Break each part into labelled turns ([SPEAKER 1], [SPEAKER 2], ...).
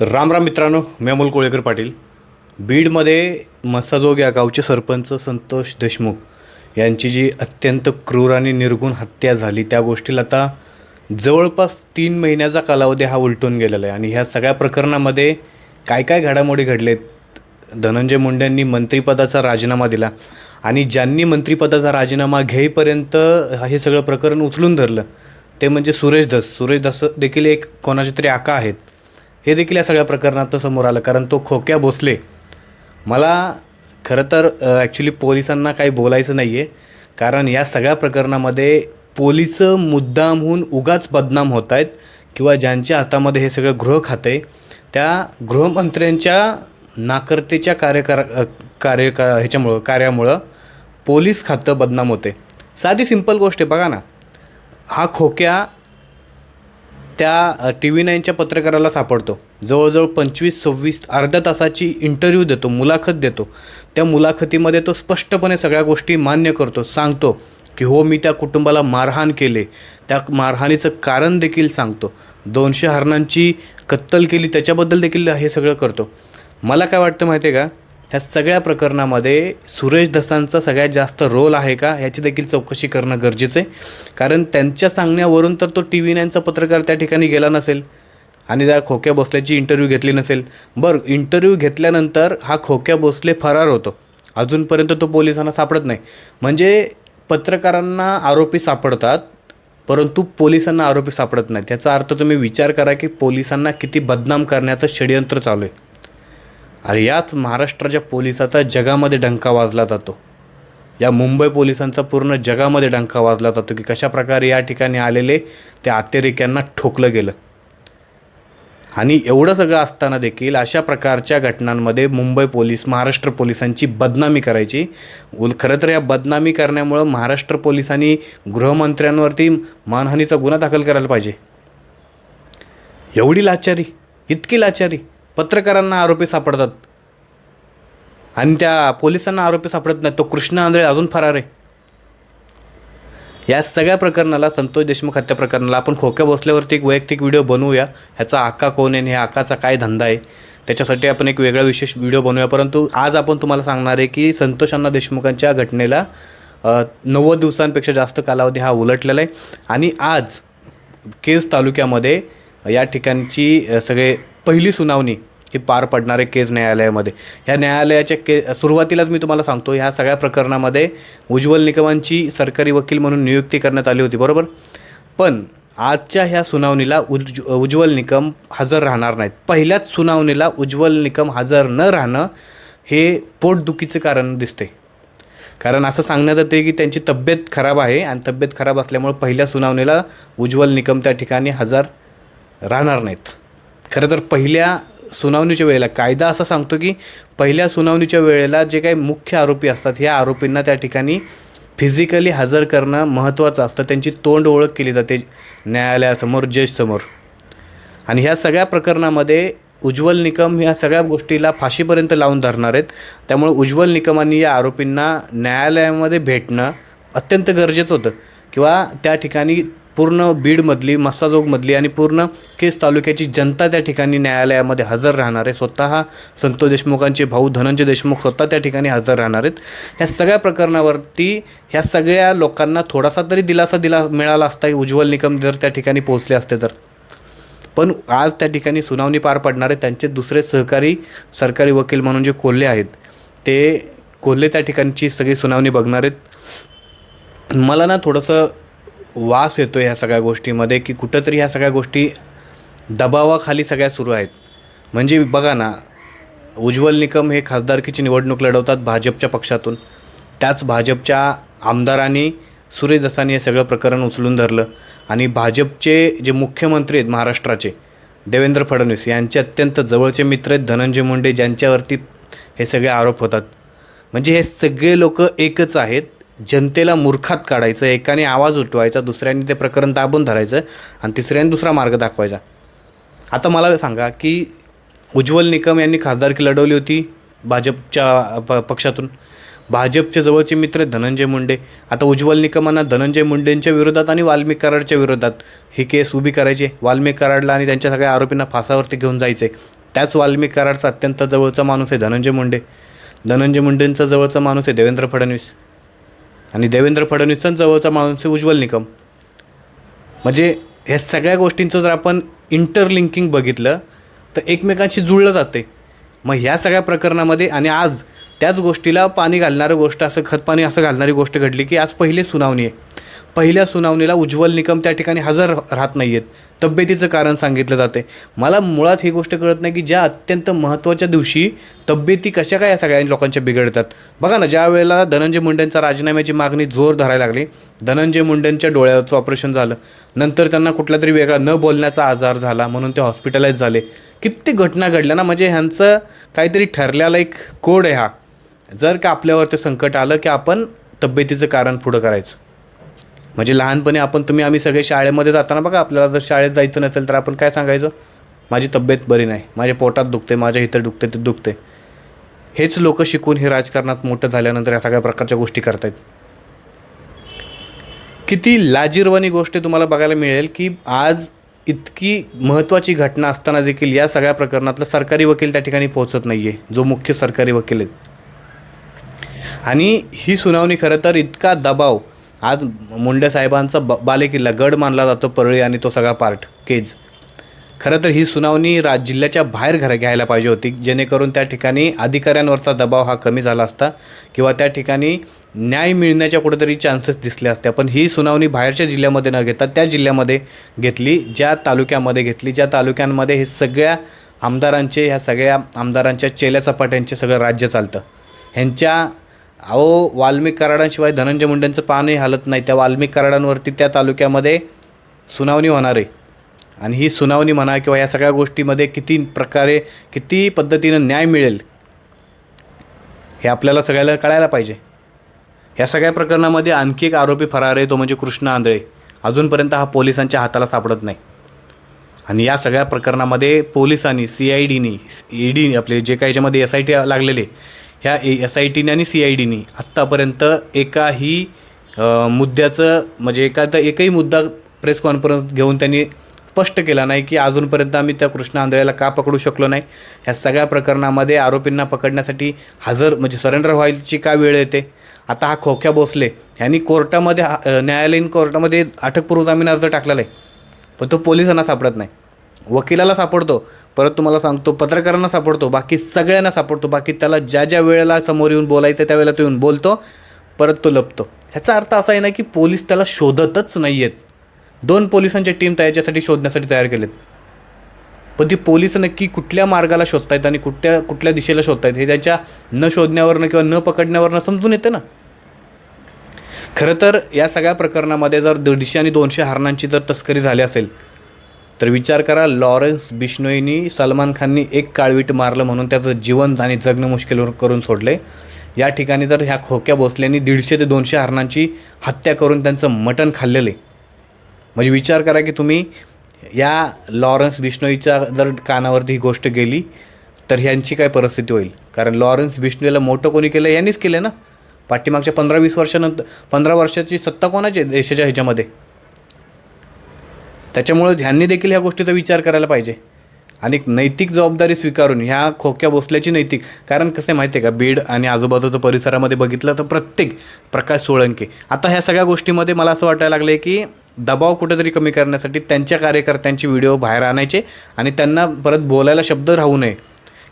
[SPEAKER 1] राम राम मित्रांनो मी अमोल कोळेकर पाटील. बीडमध्ये मसाजोग या गावचे सरपंच संतोष देशमुख यांची जी अत्यंत क्रूर आणि निर्गुण हत्या झाली त्या गोष्टीला आता जवळपास तीन महिन्याचा कालावधी हा उलटून गेलेला आहे. आणि ह्या सगळ्या प्रकरणामध्ये काय काय घडामोडी घडलेत धनंजय मुंडेंनी मंत्रिपदाचा राजीनामा दिला आणि ज्यांनी मंत्रिपदाचा राजीनामा घेईपर्यंत हे सगळं प्रकरण उचलून धरलं ते म्हणजे सुरेश दस सुरेश दस देखील एक कोणाचे तरी आका आहेत. हे देखील या सगळ्या प्रकरणात समोर आलं कारण तो खोक्या भोसले. मला खरं तर ॲक्च्युली पोलिसांना काही बोलायचं नाही आहे कारण या सगळ्या प्रकरणामध्ये पोलीस मुद्दामहून उगाच बदनाम होत आहेत किंवा ज्यांच्या हातामध्ये हे सगळं गृह खातं आहे त्या गृहमंत्र्यांच्या नाकर्तेच्या कार्यकार कार्य का ह्याच्यामुळं कार्यामुळं पोलीस खातं बदनाम होते. साधी सिंपल गोष्ट आहे बघा ना. हा खोक्या त्या टी व्ही नाईनच्या पत्रकाराला सापडतो. जवळजवळ पंचवीस सव्वीस अर्ध्या तासाची इंटरव्ह्यू देतो मुलाखत देतो. त्या मुलाखतीमध्ये तो स्पष्टपणे सगळ्या गोष्टी मान्य करतो सांगतो की हो मी त्या कुटुंबाला मारहाण केले. त्या मारहाणीचं कारण देखील सांगतो. दोनशे हरणांची कत्तल केली त्याच्याबद्दल देखील हे सगळं करतो. मला काय वाटतं माहिती आहे का? ह्या सगळ्या प्रकरणामध्ये सुरेश धसांचा सगळ्यात जास्त रोल आहे का? ह्याची देखील चौकशी करणं गरजेचं आहे. कारण त्यांच्या सांगण्यावरून तर तो टी व्ही नाईनचा पत्रकार त्या ठिकाणी गेला नसेल आणि त्या खोक्या भोसल्याची इंटरव्ह्यू घेतली नसेल. बरं इंटरव्ह्यू घेतल्यानंतर हा खोक्या भोसले फरार होतो. अजूनपर्यंत तो पोलिसांना सापडत नाही. म्हणजे पत्रकारांना आरोपी सापडतात परंतु पोलिसांना आरोपी सापडत नाहीत. याचा अर्थ तुम्ही विचार करा की पोलिसांना किती बदनाम करण्याचं षडयंत्र चालू आहे. अरे याच महाराष्ट्राच्या पोलिसाचा जगामध्ये डंका वाजला जातो. या मुंबई पोलिसांचा पूर्ण जगामध्ये डंका वाजला जातो की कशाप्रकारे या ठिकाणी आलेले त्या अतिरेक्यांना ठोकलं गेलं. आणि एवढं सगळं असताना देखील अशा प्रकारच्या घटनांमध्ये मुंबई पोलीस महाराष्ट्र पोलिसांची बदनामी करायची. उल खरं तर या बदनामी करण्यामुळं महाराष्ट्र पोलिसांनी गृहमंत्र्यांवरती मानहानीचा गुन्हा दाखल करायला पाहिजे. एवढी लाचारी इतकी लाचारी. पत्रकारांना आरोपी सापडतात. आणि त्या पोलिसांना आरोपी सापडत नाही तो कृष्ण आंधळे अजून फरार आहे. या सगळ्या प्रकरणाला संतोष देशमुख हत्या प्रकरणाला आपण खोक्या बसल्यावरती एक वैयक्तिक व्हिडिओ बनवूया. ह्याचा आका कोण आहे आणि ह्या आकाचा काय धंदा आहे? त्याच्यासाठी आपण एक वेगळा विशेष व्हिडिओ बनवूया. परंतु आज आपण तुम्हाला सांगणार आहे की संतोष अण्णा देशमुखांच्या घटनेला नव्वद दिवसांपेक्षा जास्त कालावधी हा उलटलेला आहे. आणि आज केज तालुक्यामध्ये या ठिकाणची सगळे पहिली सुनावणी ही पार पडणारे केस केज न्यायालयामध्ये. ह्या न्यायालयाच्या के सुरुवातीलाच मी तुम्हाला सांगतो ह्या सगळ्या प्रकरणामध्ये उज्ज्वल निकमांची सरकारी वकील म्हणून नियुक्ती करण्यात आली होती बरोबर? पण आजच्या ह्या सुनावणीला उज्ज उज्ज्वल निकम हजर राहणार नाहीत. पहिल्याच सुनावणीला उज्ज्वल निकम हजर न राहणं हे पोटदुखीचं कारण दिसते कारण असं सांगण्यात येते की त्यांची तब्येत खराब आहे आणि तब्येत खराब असल्यामुळे पहिल्या सुनावणीला उज्ज्वल निकम त्या ठिकाणी हजर राहणार नाहीत. खरं तर पहिल्या सुनावणीच्या वेळेला कायदा असं सांगतो की पहिल्या सुनावणीच्या वेळेला जे काही मुख्य आरोपी असतात ह्या आरोपींना त्या ठिकाणी फिजिकली हजर करणं महत्त्वाचं असतं. त्यांची तोंड ओळख केली जाते न्यायालयासमोर जजसमोर. आणि ह्या सगळ्या प्रकरणामध्ये उज्ज्वल निकम ह्या सगळ्या गोष्टीला फाशीपर्यंत लावून धरणार आहेत. त्यामुळे उज्ज्वल निकमांनी या आरोपींना न्यायालयामध्ये भेटणं अत्यंत गरजेचं होतं. किंवा त्या ठिकाणी पूर्ण बीडमधली मस्साजोगमधली आणि पूर्ण केस तालुक्याची जनता त्या ठिकाणी न्यायालयामध्ये हजर राहणार आहे. स्वतः संतोष देशमुखांचे भाऊ धनंजय देशमुख स्वतः त्या ठिकाणी हजर राहणार आहेत. ह्या सगळ्या प्रकरणावरती ह्या सगळ्या लोकांना थोडासा तरी दिलासा दिला मिळाला असता उज्ज्वल निकम जर त्या ठिकाणी पोहोचले असते तर. पण आज त्या ठिकाणी सुनावणी पार पडणारे आहे. त्यांचे दुसरे सहकारी सरकारी वकील म्हणून जे कोल्हे आहेत ते कोल्हे त्या ठिकाणची सगळी सुनावणी बघणार आहेत. मला ना थोडंसं वास येतो ह्या सगळ्या गोष्टीमध्ये की कुठंतरी ह्या सगळ्या गोष्टी दबावाखाली सगळ्या सुरू आहेत. म्हणजे बघा ना उज्ज्वल निकम हे खासदारकीची निवडणूक लढवतात भाजपच्या पक्षातून. त्याच भाजपच्या आमदारांनी सुरेश दसानी हे सगळं प्रकरण उचलून धरलं आणि भाजपचे जे मुख्यमंत्री आहेत महाराष्ट्राचे देवेंद्र फडणवीस यांचे अत्यंत जवळचे मित्र आहेत धनंजय मुंडे ज्यांच्यावरती हे सगळे आरोप होतात. म्हणजे हे सगळे लोक एकच आहेत. जनतेला मूर्खात काढायचं एकाने आवाज उठवायचा दुसऱ्याने ते प्रकरण दाबून धरायचं आणि तिसऱ्याने दुसरा मार्ग दाखवायचा. आता मला सांगा की उज्ज्वल निकम यांनी खासदारकी लढवली होती भाजपच्या प पक्षातून. भाजपचे जवळचे मित्र धनंजय मुंडे. आता उज्ज्वल निकमांना धनंजय मुंडेंच्या विरोधात आणि वाल्मिक कराडच्या विरोधात ही केस उभी करायची वाल्मिक कराडला आणि त्यांच्या सगळ्या आरोपींना फासावरती घेऊन जायचे त्याच वाल्मिक कराडचा अत्यंत जवळचा माणूस आहे धनंजय मुंडे. धनंजय मुंडेंचा जवळचा माणूस आहे देवेंद्र फडणवीस. आणि देवेंद्र फडणवीसचा जवळचा माणूस उज्ज्वल निकम. म्हणजे ह्या सगळ्या गोष्टींचं जर आपण इंटरलिंकिंग बघितलं तर एकमेकांशी जुळलं जाते. मग ह्या सगळ्या प्रकरणामध्ये आणि आज त्याच गोष्टीला पाणी घालणारं गोष्ट असं खतपाणी असं घालणारी गोष्ट घडली की आज पहिली सुनावणी आहे. पहिल्या सुनावणीला उज्ज्वल निकम त्या ठिकाणी हजर राहत नाही आहेत तब्येतीचं कारण सांगितलं जाते. मला मुळात ही गोष्ट कळत नाही की ज्या अत्यंत महत्त्वाच्या दिवशी तब्येती कशा काय या सगळ्या लोकांच्या बिघडतात. बघा ना ज्या वेळेला धनंजय मुंडेंचा राजीनाम्याची मागणी जोर धरायला लागली धनंजय मुंडेंच्या डोळ्यावरचं ऑपरेशन झालं. नंतर त्यांना कुठला तरी वेगळा न बोलण्याचा आजार झाला म्हणून ते हॉस्पिटलाइज झाले. किती घटना घडल्या ना म्हणजे ह्यांचं काहीतरी ठरलेला एक कोड आहे हा. जर का आपल्यावर ते संकट आलं की आपण तब्येतीचं कारण पुढं करायचं. म्हणजे लहानपणी आपण तुम्ही आम्ही सगळे शाळेमध्ये जाताना बघा आपल्याला जर शाळेत जायचं नसेल तर आपण काय सांगायचं? माझी तब्येत बरी नाही. माझ्या पोटात दुखते माझ्या इथं दुखते ते दुखते हेच लोक शिकून हे राजकारणात मोठं झाल्यानंतर या सगळ्या प्रकारच्या गोष्टी करतायत. किती लाजीरवाणी गोष्ट तुम्हाला बघायला मिळेल की आज इतकी महत्त्वाची घटना असताना देखील या सगळ्या प्रकरणातला सरकारी वकील त्या ठिकाणी पोहोचत नाही आहे जो मुख्य सरकारी वकील आहेत. आणि ही सुनावणी खरं तर इतका दबाव आज मुंडे साहेबांचा ब बालेकिल्ला गड मानला जातो परळी आणि तो सगळा पार्ट केज. खरं तर ही सुनावणी राज जिल्ह्याच्या बाहेर घर घ्यायला पाहिजे होती जेणेकरून त्या ठिकाणी अधिकाऱ्यांवरचा दबाव हा कमी झाला असता किंवा त्या ठिकाणी न्याय मिळण्याच्या कुठेतरी चान्सेस दिसले असते. पण ही सुनावणी बाहेरच्या जिल्ह्यामध्ये न घेता त्या जिल्ह्यामध्ये घेतली ज्या तालुक्यामध्ये घेतली ज्या तालुक्यांमध्ये हे सगळ्या आमदारांचे ह्या सगळ्या आमदारांच्या चेल्या सपाट्यांचे सगळं राज्य चालतं. ह्यांच्या अहो वाल्मिक कराडांशिवाय धनंजय मुंडेंचं पानही हालत नाही. त्या वाल्मिक कराडांवरती त्या तालुक्यामध्ये सुनावणी होणार आहे. आणि ही सुनावणी म्हणा किंवा या सगळ्या गोष्टीमध्ये किती प्रकारे किती पद्धतीनं न्याय मिळेल हे आपल्याला सगळ्याला कळायला पाहिजे. या सगळ्या प्रकरणामध्ये आणखी एक आरोपी फरार आहे तो म्हणजे कृष्ण आंधळे. अजूनपर्यंत हा पोलिसांच्या हाताला सापडत नाही. आणि या सगळ्या प्रकरणामध्ये पोलिसांनी सी आय डीनी ई डी आपले जे काही याच्यामध्ये एस आय टी लागलेले ह्या एस आय टीने आणि सी आय डीने आत्तापर्यंत एकाही मुद्द्याचं म्हणजे एका एकही मुद्दा प्रेस कॉन्फरन्स घेऊन त्यांनी स्पष्ट केला नाही की अजूनपर्यंत आम्ही त्या कृष्ण आंधळ्याला का पकडू शकलो नाही. ह्या सगळ्या प्रकरणामध्ये आरोपींना पकडण्यासाठी हजर म्हणजे सरेंडर व्हायची का वेळ येते? आता हा खोक्या भोसले ह्यांनी कोर्टामध्ये न्यायालयीन कोर्टामध्ये अटकपूर्व जामीन अर्ज टाकलेला आहे. पण तो पोलिसांना सापडत नाही. वकिलाला सापडतो परत तुम्हाला सांगतो पत्रकारांना सापडतो बाकी सगळ्यांना सापडतो बाकी त्याला ज्या ज्या वेळेला समोर येऊन बोलायचं त्यावेळेला तो येऊन बोलतो परत तो लपतो. ह्याचा अर्थ असा आहे ना की पोलीस त्याला शोधतच नाही आहेत दोन पोलिसांच्या टीम त्याच्यासाठी शोधण्यासाठी तयार केलेत. पण ती पोलीस नक्की कुठल्या मार्गाला शोधतायत आणि कुठल्या कुठल्या दिशेला शोधतायत हे त्याच्या न शोधण्यावरनं किंवा न पकडण्यावरनं समजून येतं ना? खरं तर या सगळ्या प्रकरणामध्ये जर दीडशे आणि दोनशे हरणांची जर तस्करी झाली असेल तर विचार करा लॉरेन्स बिश्नोईनी सलमान खाननी एक काळवीट मारलं म्हणून त्याचं जीवन आणि जगणं मुश्किल करून सोडले. या ठिकाणी जर ह्या खोक्या भोसल्यांनी दीडशे ते दोनशे हरणांची हत्या करून त्यांचं मटण खाल्लेले. म्हणजे विचार करा की तुम्ही या लॉरेन्स बिश्नोईच्या जर कानावरती ही गोष्ट गेली तर ह्यांची काय परिस्थिती होईल? कारण लॉरेन्स बिश्नोईला मोठं कोणी केलं? यांनीच केलं ना. पाठीमागच्या पंधरा वीस वर्षानंतर पंधरा वर्षाची सत्ता कोणाची आहे देशाच्या ह्याच्यामध्ये? त्याच्यामुळं ह्यांनी देखील ह्या गोष्टीचा विचार करायला पाहिजे. आणि नैतिक जबाबदारी स्वीकारून ह्या खोक्या बसल्याची नैतिक. कारण कसं आहे माहिती आहे का? बीड आणि आजूबाजूच्या परिसरामध्ये बघितलं तर प्रत्येक प्रकाश सोळंके. आता ह्या सगळ्या गोष्टीमध्ये मला असं वाटायला लागलं आहे की दबाव कुठेतरी कमी करण्यासाठी त्यांच्या कार्यकर्त्यांचे व्हिडिओ बाहेर आणायचे आणि त्यांना परत बोलायला शब्द राहू नये.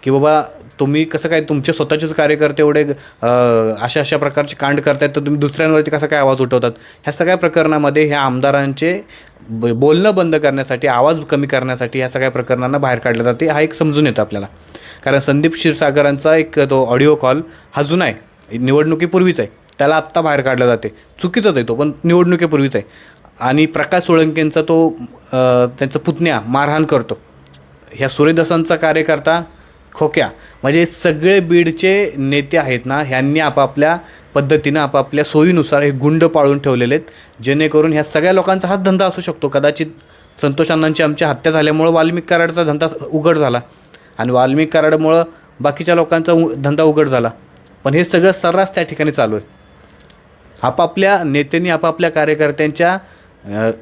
[SPEAKER 1] की बाबा तुम्ही कसं काय तुमचे स्वतःचेच कार्यकर्ते एवढे अशा अशा प्रकारचे कांड करतायत तर तुम्ही दुसऱ्यांवरती कसं काय आवाज उठवतात? ह्या सगळ्या प्रकरणामध्ये ह्या आमदारांचे ब बोलणं बंद करण्यासाठी आवाज कमी करण्यासाठी ह्या सगळ्या प्रकरणांना बाहेर काढलं जाते. हा एक समजून येतो आपल्याला. कारण संदीप क्षीरसागरांचा एक तो ऑडिओ कॉल हा जुना आहे. निवडणुकीपूर्वीच आहे. त्याला आत्ता बाहेर काढलं जाते. चुकीचाच आहे तो पण निवडणुकीपूर्वीच आहे. आणि प्रकाश सोळंकेंचा तो त्यांचा पुतण्या मारहाण करतो. ह्या सूर्यदासांचा कार्यकर्ता खोक्या. म्हणजे सगळे बीडचे नेते आहेत ना ह्यांनी आपापल्या पद्धतीनं आपापल्या सोयीनुसार हे गुंड पाळून ठेवलेले आहेत. जेणेकरून ह्या सगळ्या लोकांचा हाच धंदा असू शकतो. कदाचित संतोष अण्णांची आमची हत्या झाल्यामुळं वाल्मिक कराडचा धंदा उघड झाला. आणि वाल्मिक कराडमुळं बाकीच्या लोकांचा उ धंदा उघड झाला. पण हे सगळं सर्रास त्या ठिकाणी चालू आहे. आपापल्या नेत्यांनी आपापल्या कार्यकर्त्यांच्या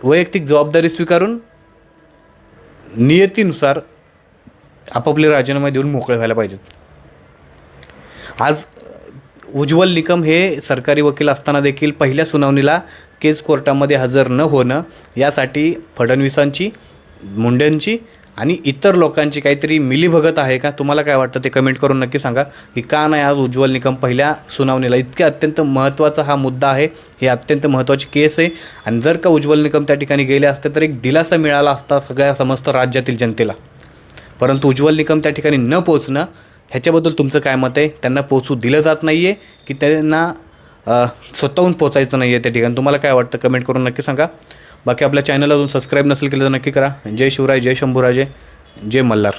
[SPEAKER 1] वैयक्तिक जबाबदारी स्वीकारून नियतीनुसार आपापले राजीनामे देऊन मोकळे व्हायला पाहिजेत. आज उज्ज्वल निकम हे सरकारी वकील असताना देखील पहिल्या सुनावणीला केस कोर्टामध्ये हजर न होणं यासाठी फडणवीसांची मुंडेंची आणि इतर लोकांची काहीतरी मिलीभगत आहे का? तुम्हाला काय वाटतं ते कमेंट करून नक्की सांगा. की का नाही आज उज्ज्वल निकम पहिल्या सुनावणीला? इतके अत्यंत महत्त्वाचा हा मुद्दा आहे. हे अत्यंत महत्त्वाची केस आहे. आणि जर का उज्ज्वल निकम त्या ठिकाणी गेले असते तर एक दिलासा मिळाला असता सगळ्या समस्त राज्यातील जनतेला. परंतु उज्ज्वल निकम त्या ठिकाणी न पोचणं ह्याच्याबद्दल तुमचं काय मत आहे? त्यांना पोचू दिलं जात नाही आहे की त्यांना स्वतःहून पोचायचं नाही आहे त्या ठिकाणी? तुम्हाला काय वाटतं? कमेंट करून नक्की सांगा. बाकी आपल्या चॅनलला अजून सबस्क्राईब नसेल केलं तर नक्की करा. जय शिवराय जय शंभूराजे जय मल्हार.